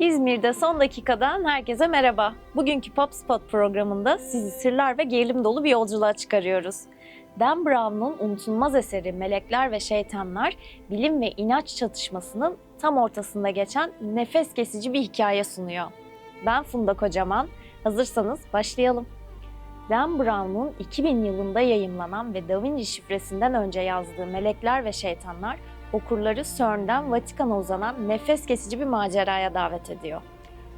İzmir'de son dakikadan herkese merhaba. Bugünkü Pop Spot programında sizi sırlar ve gerilim dolu bir yolculuğa çıkarıyoruz. Dan Brown'un unutulmaz eseri Melekler ve Şeytanlar, bilim ve inanç çatışmasının tam ortasında geçen nefes kesici bir hikaye sunuyor. Ben Funda Kocaman, hazırsanız başlayalım. Dan Brown'un 2000 yılında yayımlanan ve Da Vinci şifresinden önce yazdığı Melekler ve Şeytanlar, okurları CERN'den Vatikan'a uzanan nefes kesici bir maceraya davet ediyor.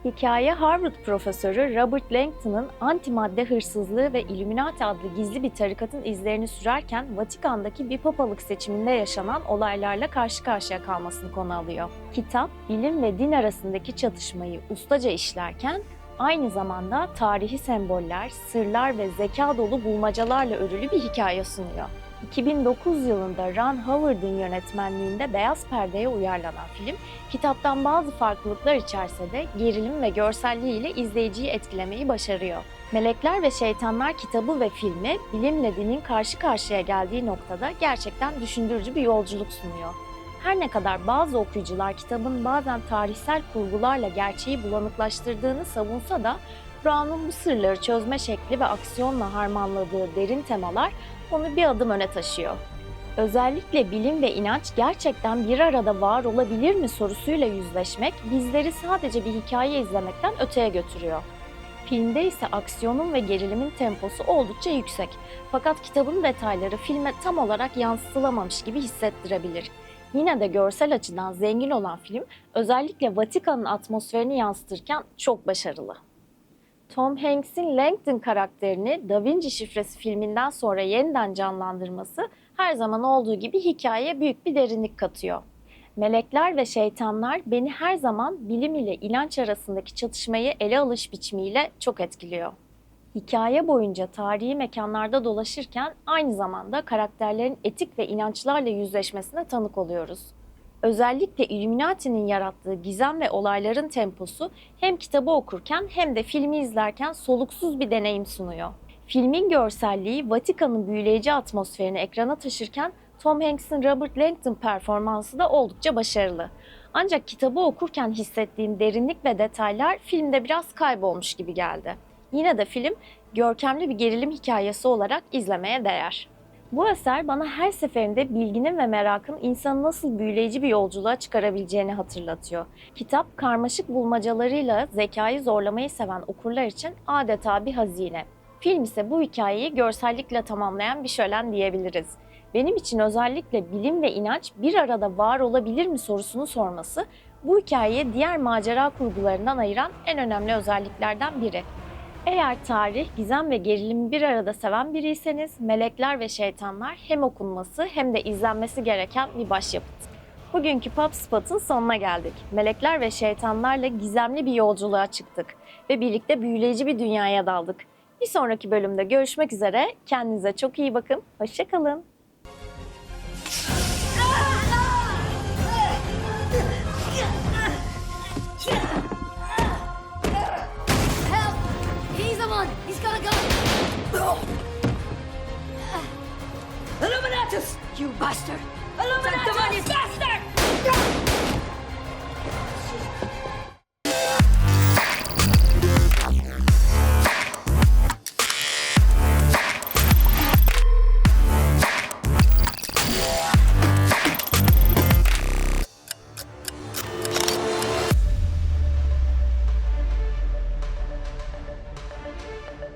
Hikaye Harvard profesörü Robert Langton'ın antimadde hırsızlığı ve Illuminati adlı gizli bir tarikatın izlerini sürerken Vatikan'daki bir papalık seçiminde yaşanan olaylarla karşı karşıya kalmasını konu alıyor. Kitap, bilim ve din arasındaki çatışmayı ustaca işlerken aynı zamanda tarihi semboller, sırlar ve zeka dolu bulmacalarla örülü bir hikaye sunuyor. 2009 yılında Ron Howard'ın yönetmenliğinde beyaz perdeye uyarlanan film, kitaptan bazı farklılıklar içerse de gerilim ve görselliğiyle izleyiciyi etkilemeyi başarıyor. Melekler ve Şeytanlar kitabı ve filmi bilimle dinin karşı karşıya geldiği noktada gerçekten düşündürücü bir yolculuk sunuyor. Her ne kadar bazı okuyucular kitabın bazen tarihsel kurgularla gerçeği bulanıklaştırdığını savunsa da Brown'un bu sırları çözme şekli ve aksiyonla harmanladığı derin temalar onu bir adım öne taşıyor. Özellikle bilim ve inanç gerçekten bir arada var olabilir mi sorusuyla yüzleşmek bizleri sadece bir hikaye izlemekten öteye götürüyor. Filmde ise aksiyonun ve gerilimin temposu oldukça yüksek. Fakat kitabın detayları filme tam olarak yansıtılamamış gibi hissettirebilir. Yine de görsel açıdan zengin olan film özellikle Vatikan'ın atmosferini yansıtırken çok başarılı. Tom Hanks'in Langdon karakterini Da Vinci Şifresi filminden sonra yeniden canlandırması her zaman olduğu gibi hikayeye büyük bir derinlik katıyor. Melekler ve şeytanlar beni her zaman bilim ile inanç arasındaki çatışmayı ele alış biçimiyle çok etkiliyor. Hikaye boyunca tarihi mekanlarda dolaşırken aynı zamanda karakterlerin etik ve inançlarla yüzleşmesine tanık oluyoruz. Özellikle Illuminati'nin yarattığı gizem ve olayların temposu hem kitabı okurken hem de filmi izlerken soluksuz bir deneyim sunuyor. Filmin görselliği Vatikan'ın büyüleyici atmosferini ekrana taşırken Tom Hanks'in Robert Langdon performansı da oldukça başarılı. Ancak kitabı okurken hissettiğim derinlik ve detaylar filmde biraz kaybolmuş gibi geldi. Yine de film görkemli bir gerilim hikayesi olarak izlemeye değer. Bu eser bana her seferinde bilginin ve merakın insanı nasıl büyüleyici bir yolculuğa çıkarabileceğini hatırlatıyor. Kitap karmaşık bulmacalarıyla zekayı zorlamayı seven okurlar için adeta bir hazine. Film ise bu hikayeyi görsellikle tamamlayan bir şölen diyebiliriz. Benim için özellikle bilim ve inanç bir arada var olabilir mi sorusunu sorması bu hikayeyi diğer macera kurgularından ayıran en önemli özelliklerden biri. Eğer tarih, gizem ve gerilimi bir arada seven biriyseniz Melekler ve Şeytanlar hem okunması hem de izlenmesi gereken bir başyapıt. Bugünkü Pop Spot'ın sonuna geldik. Melekler ve şeytanlarla gizemli bir yolculuğa çıktık ve birlikte büyüleyici bir dünyaya daldık. Bir sonraki bölümde görüşmek üzere. Kendinize çok iyi bakın. Hoşçakalın. Just... You bastard! Illuminatus! Bastard!